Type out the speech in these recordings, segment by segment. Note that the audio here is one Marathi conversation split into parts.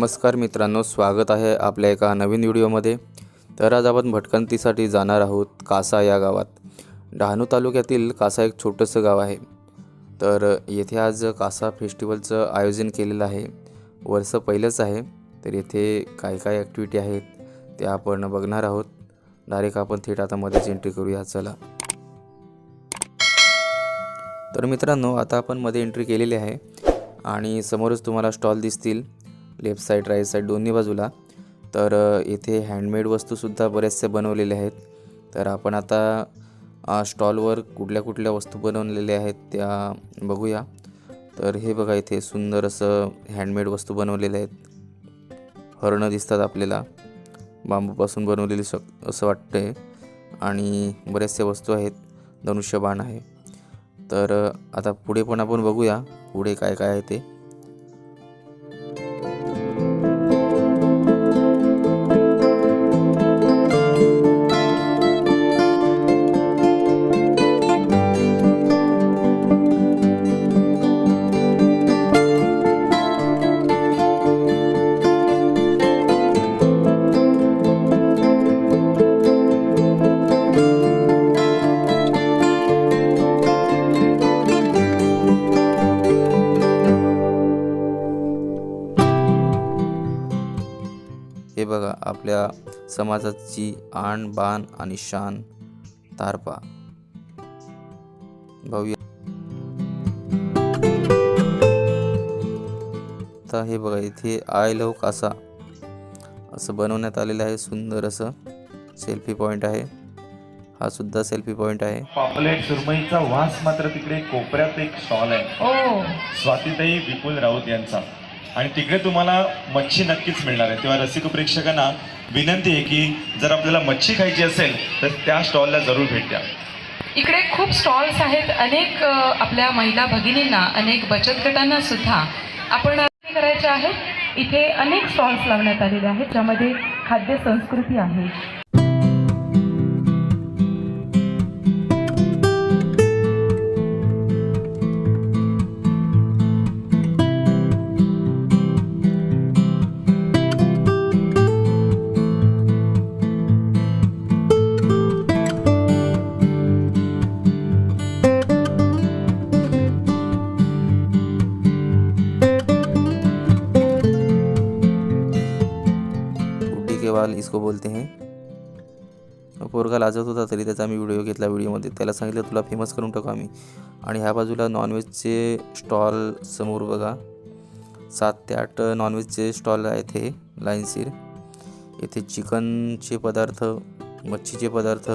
नमस्कार मित्रांनो स्वागत आहे आपल्या एका नवीन व्हिडिओमध्ये. तर आज आपण भटकंतीसाठी जाणार आहोत कासा या गावात. डहाणू तालुक्यातील कासा एक छोटंसं गाव आहे. तर येथे आज कासा फेस्टिवलचं आयोजन केलेलं आहे. वर्ष पहिलंच आहे तर येथे काय काय ॲक्टिव्हिटी आहेत ते आपण बघणार आहोत. डायरेक्ट आपण थेट आता मध्येच एंट्री करूया चला. तर मित्रांनो आता आपण मध्ये एंट्री केलेली आहे आणि समोरच तुम्हाला स्टॉल दिसतील. लेफ्ट साईड राईट साईड दोन्ही बाजूला. तर इथे हँडमेड वस्तूसुद्धा बरेचसे बनवलेले आहेत. तर आपण आता स्टॉलवर कुठल्या कुठल्या वस्तू बनवलेल्या आहेत त्या बघूया. तर हे बघा इथे सुंदर असं हँडमेड वस्तू बनवलेल्या आहेत. हरणं दिसतात आपल्याला. बांबूपासून बनवलेली शक असं वाटतंय. आणि बरेचसे वस्तू आहेत. धनुष्यबाण आहे. तर आता पुढे पण आपण बघूया. पुढे काय काय आहे ते. हे बघा आपल्या समाजाची आण बाण आणि शान तारपा भव्य आता हे बघा इथे आय लव कासा. असं बनवण्यात आलेलं आहे सुंदर असं सेल्फी पॉईंट आहे. हा सुद्धा सेल्फी पॉईंट आहे. पापलेट सुरमईचा वास मात्र तिकडे कोपऱ्यात एक स्टॉल आहे. ओ. स्वातीताई विपुल राऊत यांचा. आणि तिकडे तुम्हाला मच्छी नक्कीच मिळणार आहे. तेव्हा रसिक प्रेक्षकांना विनंती आहे की जर आपल्याला मच्छी खायची असेल तर त्या स्टॉलला जरूर भेट द्या. इकडे खूप स्टॉल्स आहेत. अनेक आपल्या महिला भगिनींना अनेक बचत गटांना सुद्धा आपण करायचे आहेत. इथे अनेक स्टॉल्स लावण्यात आलेले आहेत ज्यामध्ये खाद्य संस्कृती आहे. बुड्ढी इसको बोलते हैं. पोरगा लाजत होता तरी त्याचा आम्ही व्हिडिओ घेतला व्हिडिओमध्ये त्याला सांगितलं तुला फेमस करून टाकू आम्ही. आणि ह्या बाजूला नॉनव्हेजचे स्टॉल समोर बघा. सात ते आठ नॉनव्हेजचे स्टॉल आहेत हे लाईनशीर येथे चिकनचे पदार्थ मच्छीचे पदार्थ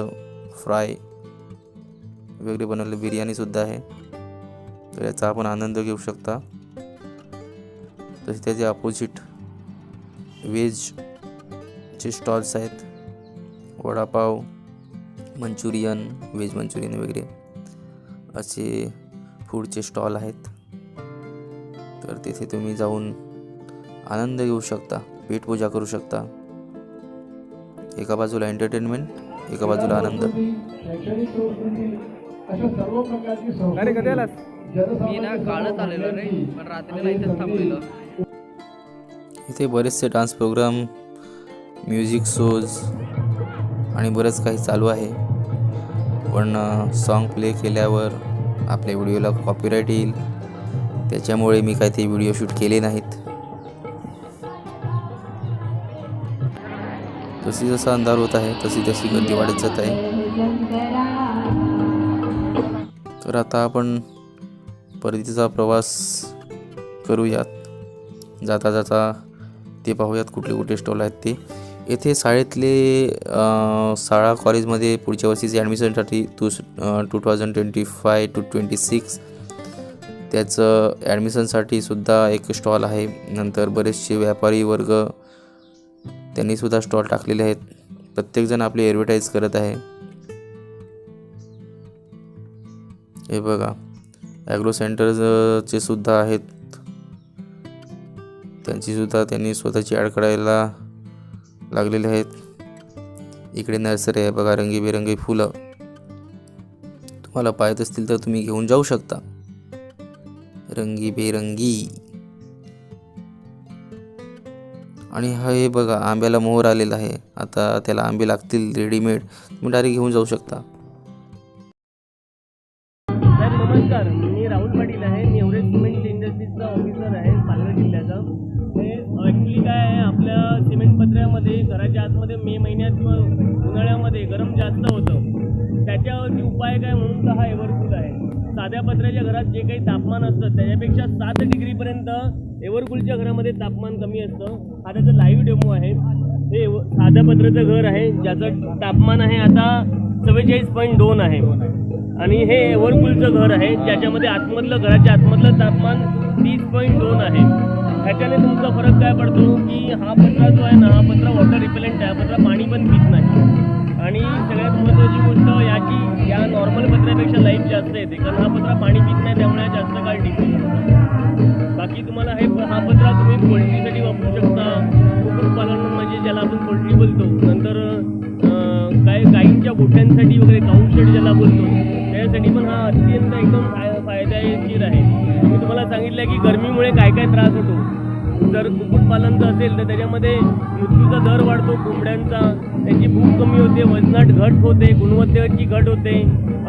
फ्राय वेगळे बनवले बिर्याणीसुद्धा आहे. तर याचा आपण आनंद घेऊ शकता. तसे त्याचे अपोजिट व्हेजचे स्टॉल्स आहेत. वडापाव मंचुरियन व्हेज मंचुरियन वगैरे असे फूडचे स्टॉल आहेत. तर तिथे तुम्ही जाऊन आनंद घेऊ शकता पेटपूजा करू शकता. एका बाजूला एंटरटेनमेंट एका बाजूला आनंद. मी ना आलेलो पण रात्रीला इथेच थांबलेलो. इथे बरेचसे डान्स प्रोग्राम म्युझिक शोज आणि बरंच काही चालू आहे. पण सॉन्ग प्ले केल्यावर आपल्या व्हिडिओला कॉपीराईट येईल. त्याच्यामुळे मी काही ते व्हिडिओ शूट केले नाहीत. जशी जसा अंधार होत आहे तशी तशी गर्दी वाढत जात आहे. तर आता आपण परतीचा प्रवास करूयात. जाता जाता ते पाहूयात कुठले कुठले स्टॉल आहेत ते. येथे शाळेतले शाळा कॉलेजमध्ये पुढच्या वर्षीचे ॲडमिशनसाठी two two thousand twenty five to twenty six त्याचं ॲडमिशनसाठी सुद्धा एक स्टॉल आहे. नंतर बरेचसे व्यापारी वर्ग त्यांनीसुद्धा स्टॉल टाकलेले आहेत. प्रत्येकजण आपली ॲडव्हर्टाईज करत आहे. हे बघा ॲग्रो सेंटरचे सुद्धा आहेत. त्यांचीसुद्धा त्यांनी स्वतःची ॲड करायला लागलेले आहेत. इकडे नर्सरी आहे बघा रंगीबेरंगी फुलं. तुम्हाला पाहत असतील तर तुम्ही घेऊन जाऊ शकता. रंगीबेरंगी. आणि हा हे बघा आंब्याला मोहर आलेला आहे. आता त्याला आंबे लागतील रेडीमेड तुम्ही डायरेक्ट घेऊन जाऊ शकता. महिन्यात किंवा उन्हाळ्यामध्ये गरम जास्त होतं त्याच्यावरती उपाय काय म्हणून तर हा एव्हरकूल आहे. साध्या पत्र्याच्या घरात जे काही तापमान असतं त्याच्यापेक्षा सात डिग्रीपर्यंत एव्हरकूलच्या घरामध्ये तापमान कमी असतं. हा त्याचा लाईव्ह डेमो आहे. हे साध्या पत्र्याचं घर आहे ज्याचं तापमान आहे आता चव्वेचाळीस पॉईंट दोन आहे. आणि हे एव्हरकूलचं घर आहे ज्याच्यामध्ये आतमधलं घराच्या आतमधलं तापमान तीस पॉईंट दोन आहे. ह्याच्याने तुमचा फरक काय पडतो की हा पत्रा जो आहे ना हा पत्रा वॉटर रिपेलंट आहे हा पत्रा पाणी पण पित नाही. आणि सगळ्यात महत्त्वाची गोष्ट याची या नॉर्मल पत्र्यापेक्षा लाईफ जास्त येते कारण हा पत्रा पाणी पित नाही त्यामुळे जास्त काळ टिकतो बाकी तुम्हाला हे हा पत्रा तुम्ही पोल्ट्रीसाठी वापरू शकता. कुक्कुटपालन म्हणजे ज्याला आपण पोल्ट्री बोलतो नंतर काय गाईंच्या गोठ्यांसाठी वगैरे काउंशेड ज्याला बोलतो त्यासाठी पण हा अत्यंत एकदम फाय- फायदेशीर आहे मी तुम्हाला सांगितलं की गरमीमुळे काय काय त्रास होतो. जर कुक्कुटपालनचं असेल तर त्याच्यामध्ये मृत्यूचा दर वाढतो कोंबड्यांचा. त्यांची भूक कमी होते वजनाट घट होते गुणवत्तेची घट होते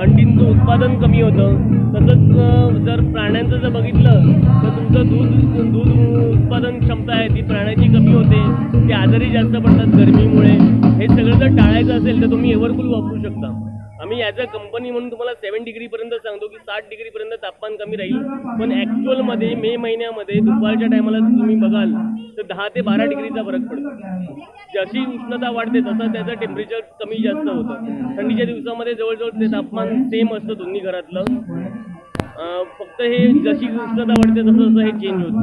अंडींचं उत्पादन कमी होतं. तसंच जर प्राण्यांचं जर बघितलं तर तुमचं दूध दूध उत्पादन क्षमता आहे ती प्राण्याची कमी होते. ते आजारी जास्त पडतात गरमीमुळे. हे सगळं जर टाळायचं असेल तर तुम्ही एव्हरकूल वापरू शकता. आम्ही ॲज अ कंपनी म्हणून तुम्हाला सेवन डिग्रीपर्यंत सांगतो की साठ डिग्रीपर्यंत तापमान कमी राहील. पण ॲक्च्युअलमध्ये मे महिन्यामध्ये दुपारच्या टायमाला तुम्ही बघाल तर दहा ते बारा डिग्रीचा फरक पडतो. जशी उष्णता वाढते तसं त्याचं टेम्परेचर कमी जास्त होतं. थंडीच्या दिवसामध्ये जवळजवळ ते तापमान सेम असतं दोन्ही घरातलं. फक्त हे जशी उष्णता वाढते तसं तसं हे चेंज होत.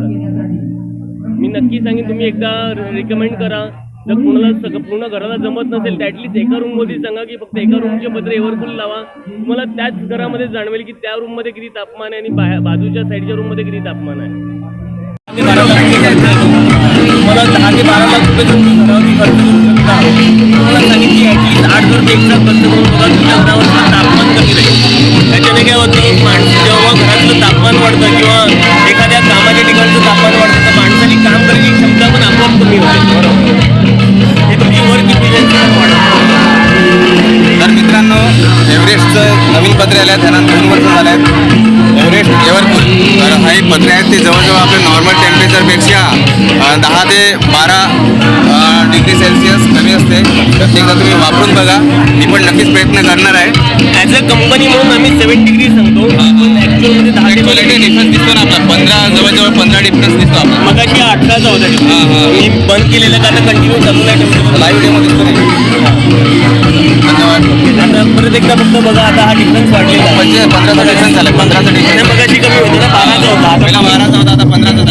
मी नक्की सांगेन तुम्ही एकदा रिकमेंड करा. जर कोणाला पूर्ण घराला जमत नसेल तर ॲटलिस्ट एका रूममध्ये सांगा की फक्त एका रूमचे पत्र एव्हरकूल लावा. तुम्हाला त्याच घरामध्ये जाणवेल की त्या रूममध्ये किती तापमान आहे आणि बाजूच्या साईडच्या रूममध्ये किती तापमान आहे. मला दहा ते बारा लाख रुपये तुम्हाला सांगितली आठ करून बघा तुमच्या घरावरचं तापमान कमी राहील. त्याच्याने काय होतं माणसं जेव्हा घरातलं तापमान वाढतं किंवा पत्रे आले आहेत त्यांना दोन वर्ष झाले आहेत एव्हरेस्ट तर हा पत्रे आहेत ते जवळजवळ आपल्या नॉर्मल टेम्परेचरपेक्षा दहा ते बारा डिग्री सेल्सिअस कमी असते. तर ते एकदा तुम्ही वापरून बघा. मी पण नक्कीच प्रयत्न करणार आहे. ॲज अ कंपनी म्हणून आम्ही सेवन डिग्री सांगतो. पण ॲक्च्युअलमध्ये दहा डिफरन्स दिसतो ना आपला. पंधरा जवळजवळ पंधरा डिफरन्स दिसतो आपला. मगाशी अठराचा होता हां, हां. मी बंद केलेलं का आता कंटिन्यू चालू नाही लाईव्ह डेमो दिसतो नाही एकदा फक्त बघा आता हा डिफरन्स वाढलेला आहे. म्हणजे पंधराचा डिफरन्स झाला. पंधराचा डिफरन्स मगाशी कमी होतं ना बाराचा होता. आता पहिला बाराचा होता आता पंधराचा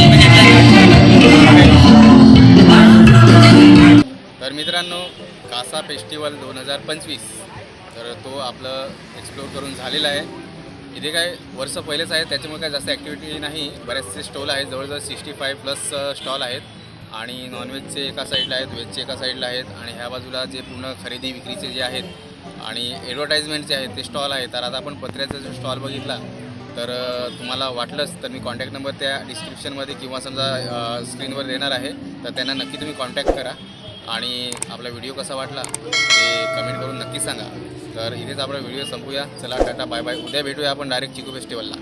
तर मित्रांनो कासा फेस्टिवल दोन हजार पंचवीस. तर तो आपलं एक्सप्लोर करून झालेला आहे. इथे काय वर्ष पहिलेच आहे. त्याच्यामुळे काय जास्त ॲक्टिव्हिटी नाही. बरेचसे स्टॉल आहेत. जवळजवळ सिक्स्टी फाय प्लस स्टॉल आहेत. आणि नॉनव्हेजचे एका साईडला आहेत व्हेजचे एका साईडला आहेत. आणि ह्या बाजूला जे पूर्ण खरेदी विक्रीचे जे आहेत आणि ॲडव्हर्टाईजमेंटचे आहेत ते स्टॉल आहे तर आता आपण पत्र्याचा जो स्टॉल बघितला तर तुम्हाला वाटलंच तर मी कॉन्टॅक्ट नंबर त्या डिस्क्रिप्शनमध्ये किंवा समजा स्क्रीनवर देणार आहे. तर त्यांना नक्की तुम्ही कॉन्टॅक्ट करा. आणि आपला व्हिडिओ कसा वाटला ते कमेंट करून नक्की सांगा. तर इथेच आपला व्हिडिओ संपूया. चला टाटा बाय बाय उद्या भेटूया आपण डायरेक्ट चिकू फेस्टिवलला